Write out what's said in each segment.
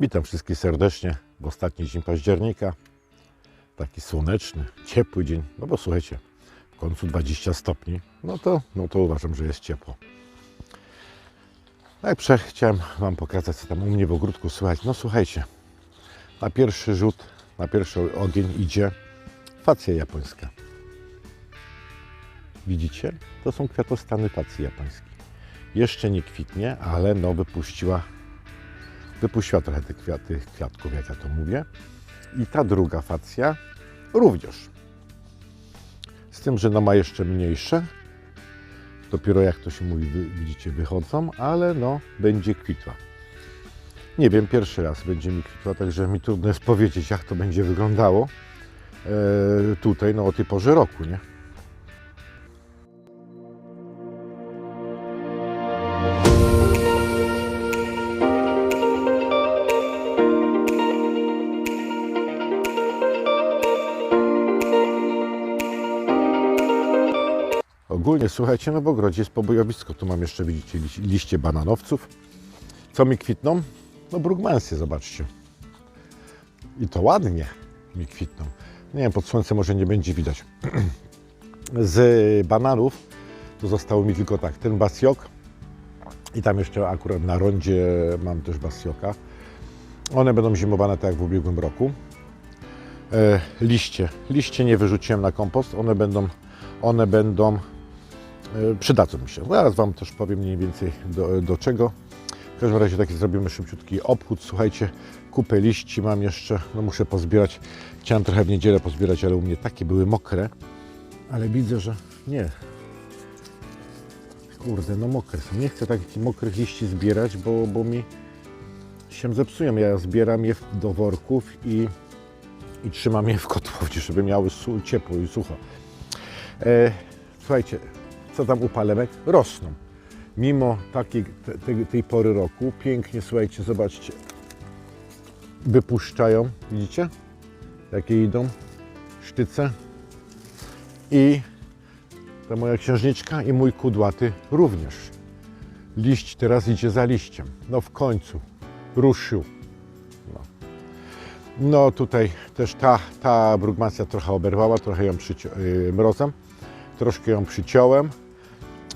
Witam wszystkich serdecznie w ostatni dzień października. Taki słoneczny, ciepły dzień. No bo słuchajcie, w końcu 20 stopni. No to, no to uważam, że jest ciepło. Najpierw chciałem Wam pokazać, co tam u mnie w ogródku słychać. No słuchajcie, na pierwszy rzut, na pierwszy ogień idzie facja japońska. Widzicie? To są kwiatostany facji japońskiej. Jeszcze nie kwitnie, ale no wypuściła wypuściła trochę tych kwiat, tych kwiatków, jak ja to mówię. I ta druga facja również. Z tym, że no ma jeszcze mniejsze. Dopiero jak to się mówi, widzicie, wychodzą, ale no będzie kwitła. Nie wiem, pierwszy raz będzie mi kwitła, także mi trudno jest powiedzieć, jak to będzie wyglądało e, tutaj, no o tej porze roku, nie? Słuchajcie, no w ogrodzie jest pobojowisko. Tu mam jeszcze, widzicie, liś- liście bananowców. Co mi kwitną? No brugmansy, zobaczcie. I to ładnie mi kwitną. Nie wiem, pod słońcem może nie będzie widać. Z bananów to zostało mi tylko tak, ten basiok i tam jeszcze akurat na rondzie mam też basioka. One będą zimowane tak jak w ubiegłym roku. E, liście. Liście nie wyrzuciłem na kompost. One będą, one będą e, przydadzą mi się. Zaraz Wam też powiem mniej więcej do, do czego. W każdym razie taki zrobimy szybciutki obchód. Słuchajcie, kupę liści mam jeszcze, no muszę pozbierać. Chciałem trochę w niedzielę pozbierać, ale u mnie takie były mokre. Ale widzę, że nie. Kurde, no mokre są. Nie chcę takich mokrych liści zbierać, bo, bo mi się zepsują. Ja zbieram je do worków i, i trzymam je w kotłowni, żeby miały ciepło i sucho. E, słuchajcie, co tam u palemek? Rosną. Mimo takiej, te, te, tej pory roku, pięknie, słuchajcie, zobaczcie, wypuszczają, widzicie? Jakie idą sztyce. I ta moja księżniczka i mój kudłaty również. Liść teraz idzie za liściem. No w końcu ruszył. No, no tutaj też ta, ta brugmacja trochę oberwała, trochę ją przyci- yy, mrozem, troszkę ją przyciąłem.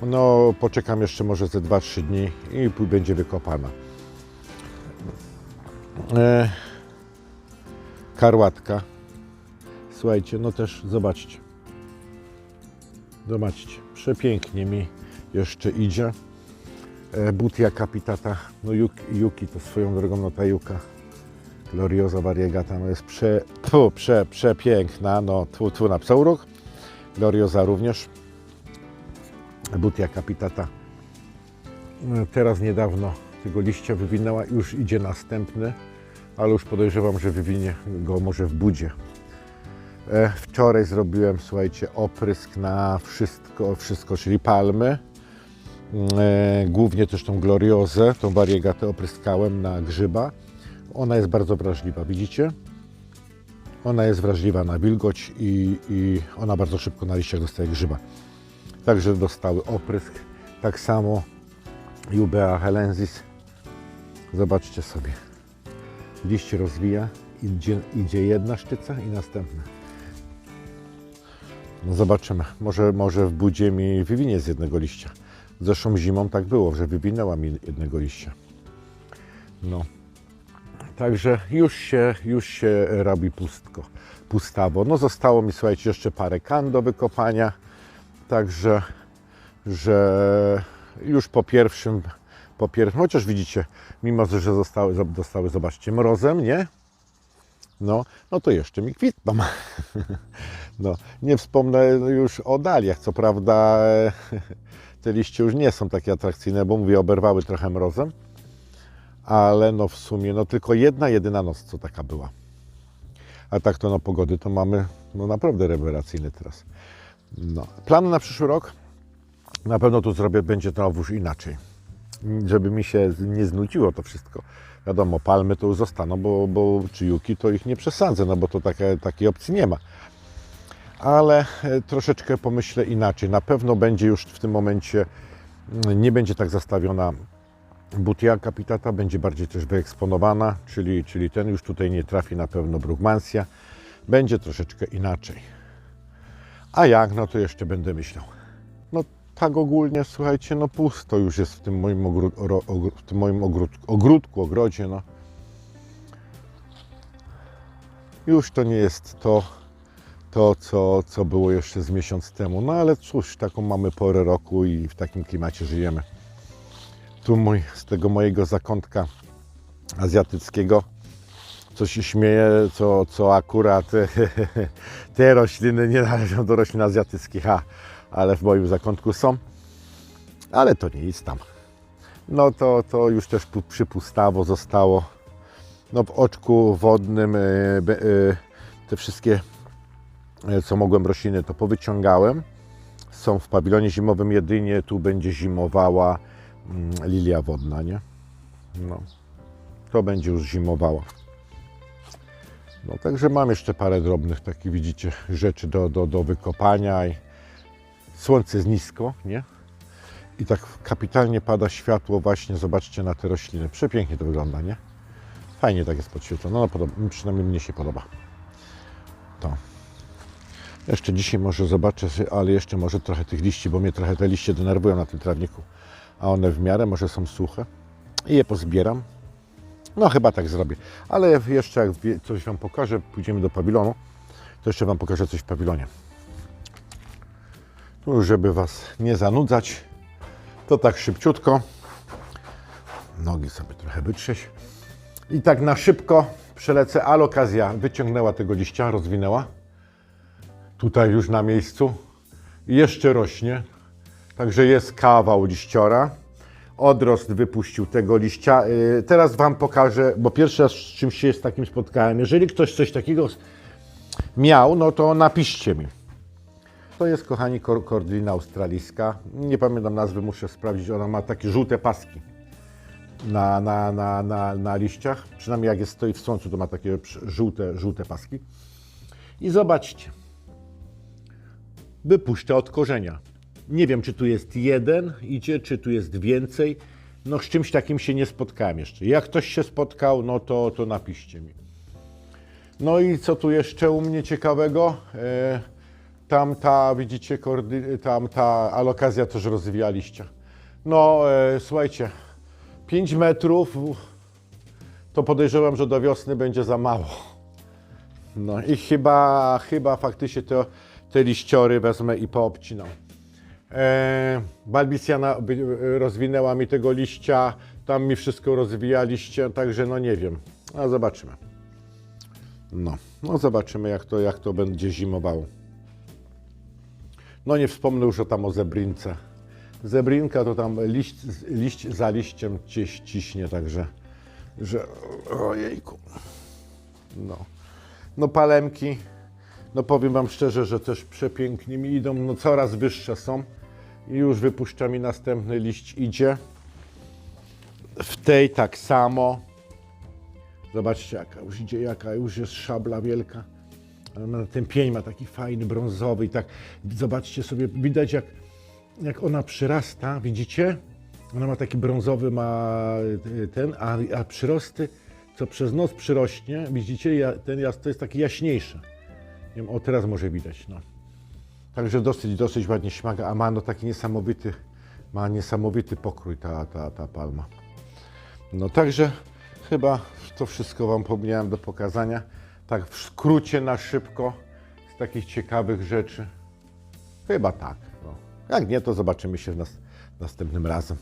No poczekam jeszcze może ze 2-3 dni i będzie wykopana. E, karłatka. Słuchajcie, no też zobaczcie. Zobaczcie, przepięknie mi jeszcze idzie. E, Butia capitata, no Yuki, Yuki to swoją drogą, no ta Juka Gloriosa variegata, no jest prze, pu, prze, przepiękna, no tu, tu na pseurok. Gloriosa również. Butia capitata. E, Teraz niedawno tego liścia wywinęła, już idzie następny, ale już podejrzewam, że wywinie go może w budzie. E, Wczoraj zrobiłem, słuchajcie, oprysk na wszystko, wszystko czyli palmy. E, Głównie też tą gloriozę, tą wariegatę opryskałem na grzyba. Ona jest bardzo wrażliwa, widzicie? Ona jest wrażliwa na wilgoć i, i ona bardzo szybko na liściach dostaje grzyba. Także dostały oprysk. Tak samo Jubea helensis. Zobaczcie sobie. Liść rozwija, idzie, idzie jedna sztyca i następna. No zobaczymy. Może, może w budzie mi wywinie z jednego liścia. Zeszłą zimą tak było, że wywinęła mi jednego liścia. No. Także już się, już się robi pustko, pustawo. No zostało mi, słuchajcie, jeszcze parę kan do wykopania. Także, że już po pierwszym, po pierwszym, chociaż widzicie, mimo że zostały, dostały, zobaczcie, mrozem, nie? No, no to jeszcze mi kwitną. No, nie wspomnę już o daliach. Co prawda te liście już nie są takie atrakcyjne, bo mówię, oberwały trochę mrozem. Ale no w sumie no tylko jedna, jedyna noc co taka była. A tak to no pogody to mamy no naprawdę rewelacyjne teraz. No. Plany na przyszły rok? Na pewno tu zrobię, będzie to już inaczej. Żeby mi się nie znudziło to wszystko. Wiadomo, palmy to już zostaną, bo, bo czy juki to ich nie przesadzę, no bo to takie, takiej opcji nie ma ale e, troszeczkę pomyślę inaczej. Na pewno będzie już w tym momencie, mm, nie będzie tak zastawiona butia kapitata będzie bardziej też wyeksponowana, czyli, czyli ten już tutaj nie trafi na pewno brugmansja. Będzie troszeczkę inaczej. A jak, no to jeszcze będę myślał. No tak ogólnie, słuchajcie, no pusto już jest w tym moim, ogród, w tym moim ogródku, ogródku, ogrodzie, no. Już to nie jest to, to co, co było jeszcze z miesiąc temu. No ale cóż, taką mamy porę roku i w takim klimacie żyjemy. Tu mój, z tego mojego zakątka azjatyckiego, co się śmieje, co, co akurat te rośliny nie należą do roślin azjatyckich, a, ale w moim zakątku są. Ale to nie jest tam. No to, to już też pu- przypustawo zostało. No w oczku wodnym be- e, te wszystkie, e, co mogłem rośliny, to powyciągałem. Są w pawilonie zimowym jedynie, tu będzie zimowała mm, lilia wodna, nie? No, to będzie już zimowała. No także mam jeszcze parę drobnych takich, widzicie, rzeczy do, do, do wykopania i słońce jest nisko, nie? I tak kapitalnie pada światło właśnie, zobaczcie na te rośliny. Przepięknie to wygląda, nie? Fajnie tak jest podświetlone, no podoba, przynajmniej mnie się podoba. To. Jeszcze dzisiaj może zobaczę, ale jeszcze może trochę tych liści, bo mnie trochę te liście denerwują na tym trawniku. A one w miarę może są suche. I je pozbieram. No chyba tak zrobię. Ale jeszcze jak coś Wam pokażę, pójdziemy do pawilonu, to jeszcze Wam pokażę coś w pawilonie. Tu żeby Was nie zanudzać, to tak szybciutko. Nogi sobie trochę wytrzeć. I tak na szybko przelecę. Alokazja wyciągnęła tego liścia, rozwinęła. Tutaj już na miejscu. I Jeszcze rośnie. Także jest kawał liściora. Odrost wypuścił tego liścia. Yy, Teraz Wam pokażę, bo pierwszy raz z czymś się z takim spotkałem. Jeżeli ktoś coś takiego miał, no to napiszcie mi. To jest, kochani, kor- kordylina australijska. Nie pamiętam nazwy, muszę sprawdzić. Ona ma takie żółte paski na, na, na, na, na liściach. Przynajmniej jak jest stoi w słońcu, to ma takie żółte, żółte paski. I zobaczcie. Wypuszcza od korzenia. Nie wiem, czy tu jest jeden idzie, czy tu jest więcej. No z czymś takim się nie spotkałem jeszcze. Jak ktoś się spotkał, no to, to napiszcie mi. No i co tu jeszcze u mnie ciekawego? E, tam ta, widzicie, tam ta alokazja też rozwija liścia. No, e, słuchajcie, 5 metrów to podejrzewam, że do wiosny będzie za mało. No i chyba, chyba faktycznie to, te liściory wezmę i poobcinam. E, Balbicjana by- rozwinęła mi tego liścia, tam mi wszystko rozwija liście, także no nie wiem. A zobaczymy. No, no zobaczymy jak to, jak to będzie zimowało. No nie wspomnę już o tam o zebrince. Zebrinka to tam liść, liść za liściem ciśnie, także że ojejku. No. No palemki, no powiem Wam szczerze, że też przepięknie mi idą, no coraz wyższe są i już wypuszcza mi następny liść idzie. W tej tak samo. Zobaczcie jaka już idzie, jaka już jest szabla wielka. Ten pień ma taki fajny, brązowy i tak, zobaczcie sobie, widać jak, jak ona przyrasta, widzicie? Ona ma taki brązowy, ma y, ten, a, a przyrosty, co przez noc przyrośnie, widzicie, ten to jest taki jaśniejszy. Nie wiem, o teraz może widać, no. Także dosyć, dosyć ładnie śmaga, a ma no taki niesamowity, ma niesamowity pokrój ta, ta, ta palma. No także chyba to wszystko Wam pomniałem do pokazania. Tak w skrócie, na szybko, z takich ciekawych rzeczy. Chyba tak. No. Jak nie, to zobaczymy się nas, następnym razem.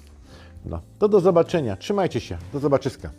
No, to do zobaczenia. Trzymajcie się. Do zobaczyska.